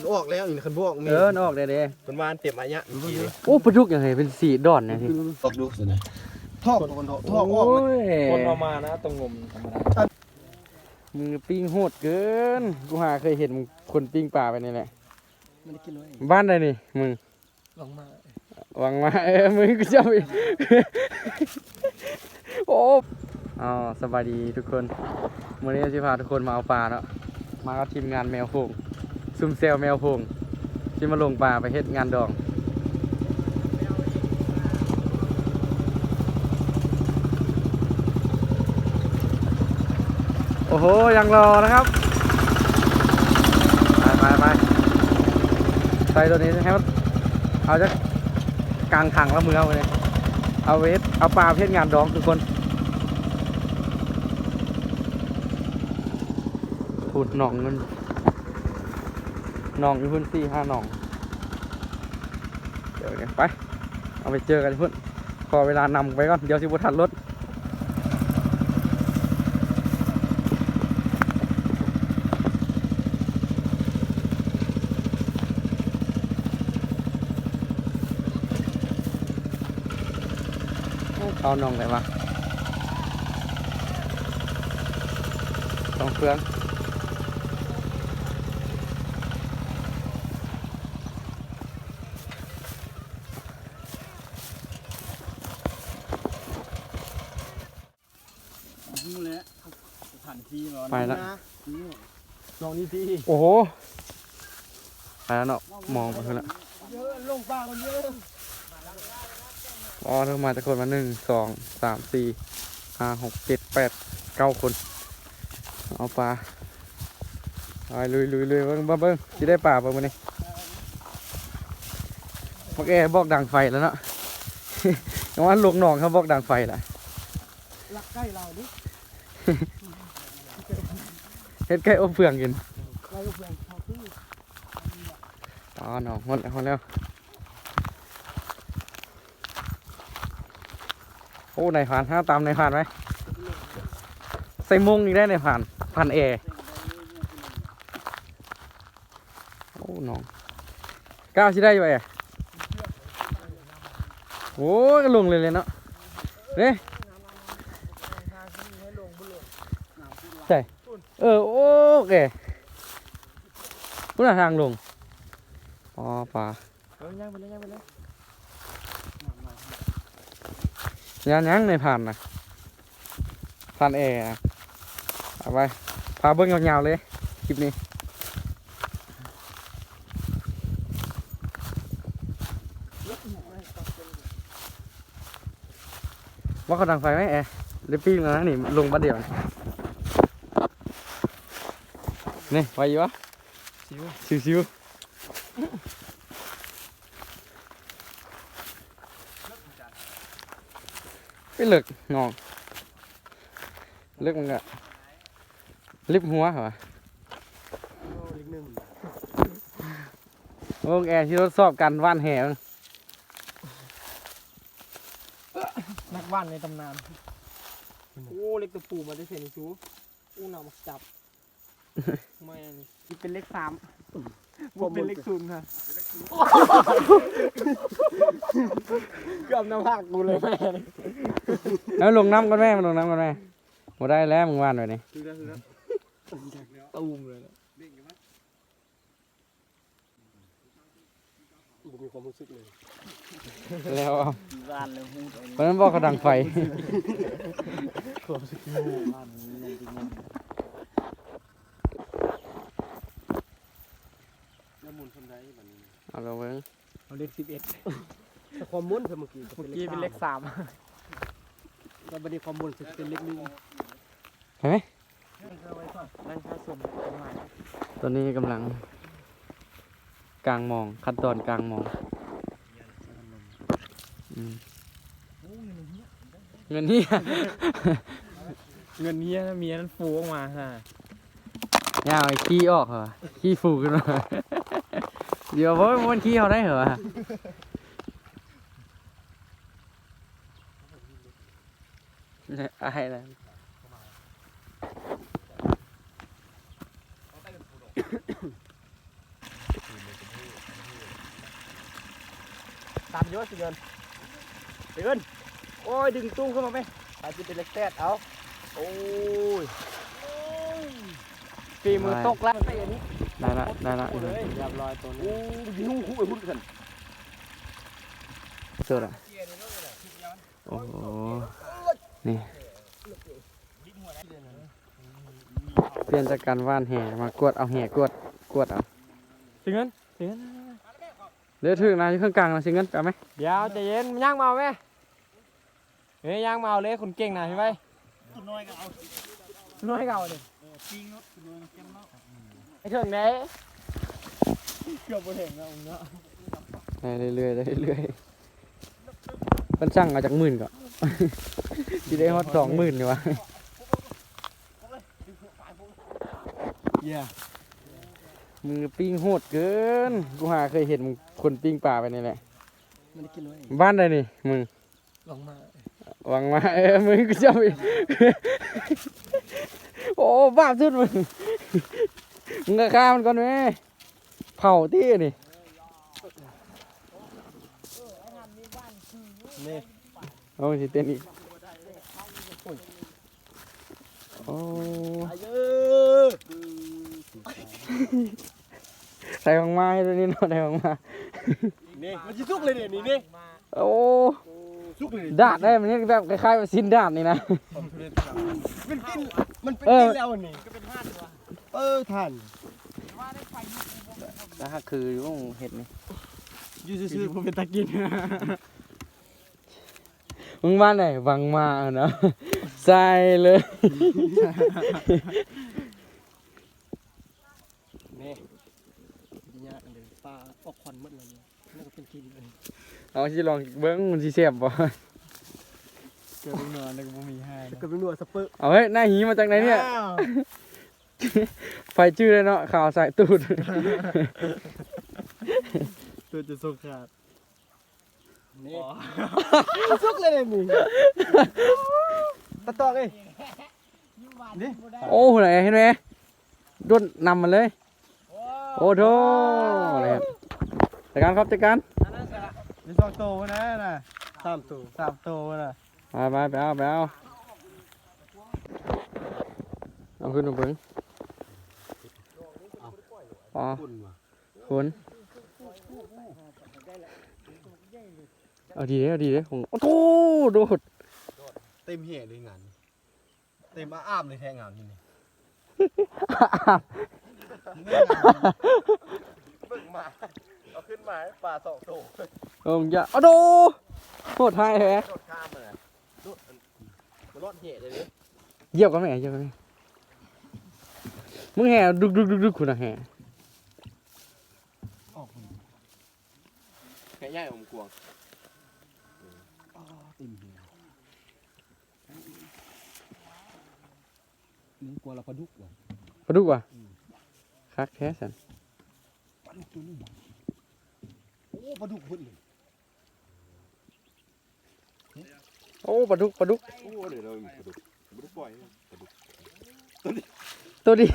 มันออกแล้วอีกคันพวกมีเออมันออกได้เด้มันวานเต็มอันเนี้ยโอ้ปลาดุกยังไงเป็นสีดอนเนี่ยทีออกดูสินะทอกคนทอกทอกออกโอ้เลยยคนเอามานะตรงงมธรรมดามึงปิ้งโหดเกิน กูหาเคยเห็นมึงคนปิ้งปลาไปนี่แหละไม่ได้กินเลยบ้านใดนี่มึงลองมาหวังมาเออมึงกูจะไปโอ้อ๋อสบายดีทุกคนวันนี้จะพาทุกคนมาเอาปลาเนาะมากับทีมงานแมวโพง ซุ่มเซลแมวพงที่มาลงปลาไปเฮ็ดงานดอง โอ้โห ยังรอนะครับ ไปไปไปใส่ตัวนี้ให้มันเอาจะกลางถังแล้วมือเอาเลยเอาเวทเอาปลาเพชรงานดองทุกคนพูดหนองมัน นองอยู่พื้นที่ห้าหนอง เดี๋ยวเดี๋ยไป เอาไปเจอกันที่พุ่นขอเวลานำไปก่อน เดี๋ยวสิบุทันรถเอานองไหนมาสองเครื่อง ผ่านที่ร้อนไปแล้วลองนี่สิโอ้โหไปแล้วเนาะมองไปเพื่อนละเยอะลงปลาคนเยอะอ๋อเธอมาจากคนมาหนึ่งสองสามสี่ห้าหกเจ็ดแปดเก้าคน เอาปลาไปลุยลุยลุยเบิ้งเบิ้งเบิ้งจะได้ปลาปะมันนี่บอกแอบอกดังไฟแล้วเนาะ ยังว่าลูกน้องเขาบอกดังไฟแหละรักใกล้เราดิ เฮ็ดไก่อบเฟืองกินเราก็เพื่อนเขาคืออ๋อน้องหมดแล้วหมดแล้วโอ้ในายผ่านห้าตามในายผ่านไหมใส่มุงอีกได้ในายผ่านผ่านแอร์โอ้น้องก้าวชิได้อยู่แอร์โอ้ยก็ลงเลยเลยเนาะเด้ใช่ เออ โอ้แกพุ่นน่ะทางลงอ๋อปลาเออย่างไปเลยย่างไปเลยยันยังในผ่านนะผ่านแอร์นะเอาไปพาเบิ้งยาวๆเลยคลิปนี้ว่าเขาดังไฟไหมแอร์เดี๋ยวปิ้งแล้วนะนี่ลงบัดเดียวนี่ นี่ไฟอยู่วะซิวชิวๆไปเลิกงองเลิกมันก็ลิบหัวเหรอโอ้อีกหนึ่งโอ้แอร์ที่ทดสอบการว่านแหงนักว่านในตำนาน โอ้ เล็กตะปูมาได้เสียงซูอู้หนามาจับ ไม่อันนี้นี่เป็นเลขสามผมเป็นเลขศูนย์ค่ะเกือบน้ำหักกูเลยแม่แล้วลงน้ำกันแม่มันลงน้ำกันแม่หมดได้แล้วมึงว่านไว้นี่คือแล้วคือแล้วตูมเลยนะผมมีความรู้สึกเลยแล้วเอาว่านเลยหูไปเพราะนั้นบอกเขาดังไฟความสึกงูว่าน นี้ยังจริงมันน้ำมูลคนใดบัดนี้เอาลงเบิ้งเอาเลขสิบเอ็ดแต่ความม้วนเพิ่นเมื่อกี้เมื่อกี้เป็นเลขสามแล้วบัดนี้ความบนสุดเป็นเลขหนึ่งเห็นไหมนั่งค่าส่วนประมาณตอนนี้กำลัง กลางมองขั้นตอนกลางมองอืมเงินนี่เงินเฮียเมียนั้นฟูออกมาฮะยาวไอ้ขี้ออกเหรอขี้ฟูขึ้นมา เดี๋ยวว่ามันขี้เขาได้เหรออะไรนะตามเยอะสิเงินเงินโอ้ย ดึงตุ้ขึ้นมาไหมอาจจะเป็นเล็กแตดเอาโอ้ยฝีมือตกแล้วไปอย่างนี้ ได้ละได้ละโอ้เลยเรียบร้อยตัวนี้ยิงหูไอ้พุ่นกันสุดอะโอ้โหนี่เปลี่ยนจากการว่านแห่มากวดเอาแห่กวดกวดเอาสิเงินสิเงินเดี๋ยวถึงนะอยู่ข้างกลางนะสิเงินไปเอาไหมเดี๋ยวใจเย็นย่างเมาไหมเฮ้ยย่างเมาเลยคนเก่งนะใช่ไหมน้อยก็เอาน้อยก็เอาเลยไอ้เถิงไหนเกือบบ่เห็นแล้วองเนาะได้เรื่อยๆได้เรื่อยๆมันช่างมาจากหมื่นก่อนที่ได้ฮอตสองหมื่นดีวะเย้มือปิ้งโหดเกิน กูหาเคยเห็นมึงคนปิ้งป่าไปนี่แหละมันได้กินเลยบ้านใดนี่มึงลงมาหวังมาเออมึงกูจะไปโอ้บ้าสุดมึง มึงก็ฆ่ามันก่อนไหมเผาที่นี่นี่เอาสิเต้นอีกโอ้อายุใส่ของมาให้ตัวนี้เนาะใส่ของมานี่มันจะซุกเลยเนี่ยนี่นี่โอ้สุกเลยดาดได้มันนี่แบบคล้ายๆว่าสิ้นดาดนี่นะมันกินมันเป็นเออกินแล้วนี่เออท่านแล้วถ้า คืออยู่ของเห็ดนี่อยู่ซื่อๆผมเป็นตะกินมึงบ้านไหนวังมาเนาะใส่เลยนี่ยากเลยปลาออกควันหมดเลยนั่นก็เป็นกินเลยเอาสิลองเบิ้งมันสิเสียบบ่เกิดเป็นนอนแล้วก็บ่มีให้ก็เป็นหนวดสเปอร์เอาเฮ้ยหน้าหีมาจากไหนเนี่ย ไฟจื้อเลยเนาะข่าวสายตูด ตัวจะสุกขาดนี่สุกเลยเนี่ยนี่ตะตอกเอ้ยโอ้ไหนเห็นไหมด้วนนำมันเลย โอ้โถอะไรครับจัดการครับจัดการมีสองตัวนะน่ะสามตัวสามตัวน่ะไปไปไปเอาไปเอาเอาขึ้นมาเบิ้ง อ๋อคุณว่ะคุณเอาดีเด้เอาดีเด้ผมโอ้โหโดดเต็มเหตุเลยงานเต็มอาบเลยแทงงานที่นี่เบิ่งมาเอาขึ้นมาให้ปลาสองตัวโอ้ยอย่าเอาโดโคตรไทยแฮะโดดข้ามเลยโดดมันรอดเหตุเลยดิเหยียบกันไหมเหยียบกันไหมมึงแห่ดุกดุกดุกดุกคุณอะแห่ แค่ ย่ายผมกวงเต็มเหตุนี่กลัวเราปลาดุกว่ะปลาดุกว่ะคักแท้สันปลาดุกตัวนี้โอ้ปลาดุกพุ่นเลยโอ้ปลาดุกปลาดุกโอ้เดี๋ยวเราปลาดุกปลาดุกปล่อยปลาดุกตัวเดียว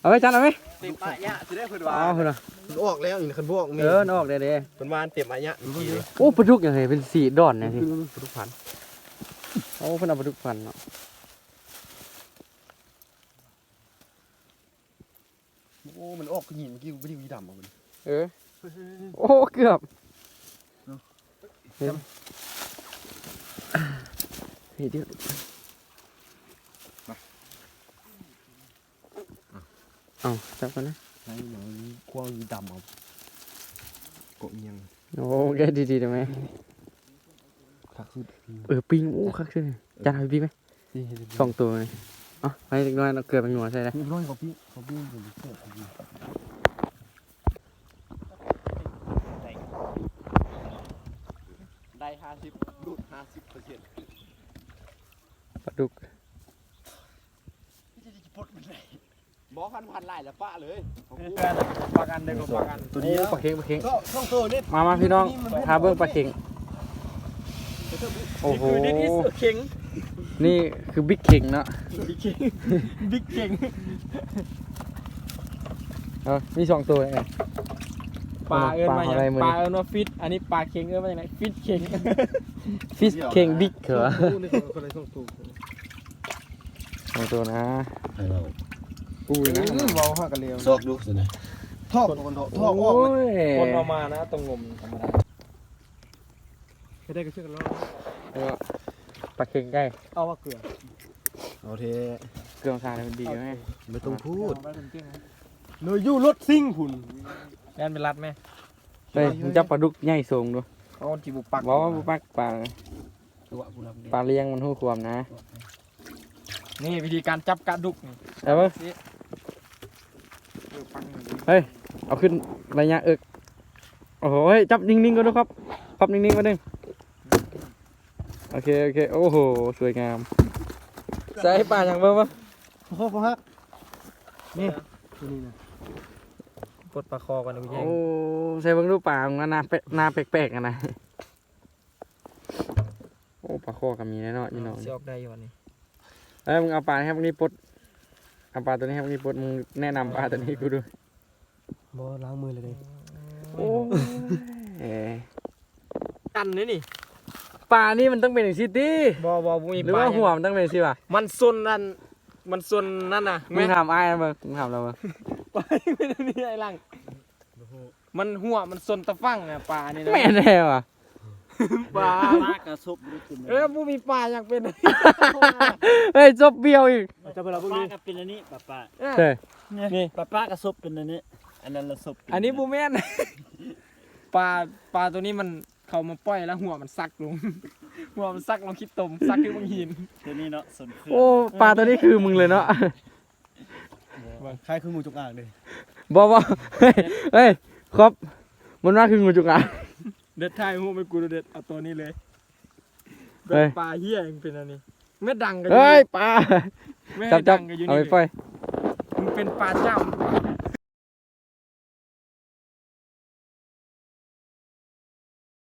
เอาไว้จันเอาไหมเต็มอะยะจะได้เพิ่นเอาว่าเถอะนะ ออกแล้วอีกคันบวกเออนอกเด้เด้เพิ่นว่าเต็มอะยะอีกทีเลยโอ้ปลาดุกอย่างไรเป็นสีดอนเนี่ยสิปลาดุกพันโอ้เพิ่นเอาปลาดุกพันเนาะโอ้ มันออกหินเมื่อกี้กูไม่ได้วีดำอะมันเออโอ้เกือบเห็นเฮ้ยเดี๋ยวเอาจับกันนะ ไอ้หนังควงวีดำเอากบเอียงโอ้แกดีๆได้ไหมคักสุดเออปิงโอ้คักขึ้นจัดให้พี่ไหมสองตัวเลยเอะให้เล็กน้อยเราเกลือเป็นหัวใส่ได้พี่ร้อยกว่าพี่เขาพี่ผมเสื้อพี่ได้ห้าสิบดูดห้าสิบเปอร์เซ็นต์ปลาดุก บอกพันพันไล่แล้วป้าเลยของกูปากันได้ก็ปากันตัวนี้ปลาเค็งปลาเค็งก็ช่องตัวนี่มามาพี่น้องพาเบิ้งปลาเค็งโอ้โหนี่คือ this is a king นี่คือบิ๊กเค็งเนาะ big king big king เออมีสองตัวไงปลาเอิ้นมาปลาอย่าอะไรงมื้อปนี้ลาเอิ้นว่าฟิตอันนี้ปลาเค็งเอิ้นมาอย่างไรฟิตเค็งฟิชเข่งบิ๊กเหรอตู้นี่คนละส่งตู้โอ้ตัวนะ ให้เราปูยนะเมาห้ากันเร็วซอกดูสินะทอกคนทอกทอกอโอ้อกมันยคนเอามานะตรงงมธรรมดาไม่ได้ก็ช่วยกันรอเออปลาเข่งใกล้เอาว่าเกลือเอาเทเกลือมสารมันดีไหมไม่ต้องพูดเอาไว้เป็นเก้งนะเนยยู่รถซิ่งคุณแล่นเป็นรัดไหมเฮ้ยมึงจับปลาดุกใหญ่สูงดูเอาจีบุปักบอกว่าบุปักปลาตัวกูรับปลาเลี้ยงมันหู้ความนะ นี่วิธีการจับกระดุกนี่เอาเว้ยเออปักนี่ เฮ้ย เอาขึ้นระยะเอิกโอ้โหเฮ้ยจับนิ่งๆก็ดูครับพับนิ่งๆมาดึงโอเค โอเค โอ้โห สวยงามใส่ปลาอย่างเบิ่งวะพ่อพ่อฮะนี่ตัวนี้นะปลดปลาคอกันนะพี่แย่งโอ้ใส่เบิ่งดูปลาของมันนาแปลกหนาแปลกๆกันนะโอ้ปลาคอก็มีแน่นอนอยู่เนาะเสียออกได้อยู่วันนี้เอ้ยมึงเอาปลาให้พวกนี้ปลด เอาปลาตัวนี้ให้พวกนี้ปลดมึงแนะนำปลาตัวนี้กูดูบ่ล้างมือเลยดิโอ้เอ้ยกันนี่นี่ปลานี่มันต้องเป็นอย่างซิตี้บอบอบุมีหรือปลาว่ายังหัวมันต้องเป็นสิวะมันซนนั่นมันซนนั่นน่ะมึงถามไอ้ายนะเบิ่งมึงถามเราเบิ่งปลาไม่ได้นี่ไอ้หลังมันหัวมันซนตะฟังอะปลานี่นะแม่นแน่ว่ะ ปลาปากกระซบรู้ขึ้นเออบุมีปลาอยากเป็นเฮ้ยจบเบี้ยวอีกจะไปเราพวกป้านี้ก็เป็นอันนี้ป้าป้าเออเฮ้ยนี่ป้าป้ากระซบเป็นอันนี้ อันนั้นละซบอันนี้บูแม่นปลาปลาตัวนี้มันเขามาปล่อยแล้วหัวมันซักลง หัวมันซักลงคิดตมซักขึ้นบางหินตัวนี้เนาะสนเครื่โอ้ปลาตัวนี้คือมึงเลยเนาะใครคือหมูจงอางเลยบอกว่าเฮ้ยเฮ้ยครับมันว่าคืองูจงอาง เด็ดท้ายหัวไม่กูเด็ดเอาตัวนี้เลยแบเฮ้บยปลาเฮียเองเป็นอันนี้ไม่ดังกันเฮ้ยปลาไม่จัให้บจัดับงกันอยู่เอานี่ไปปล่อยมึงเป็นปลาเจ้า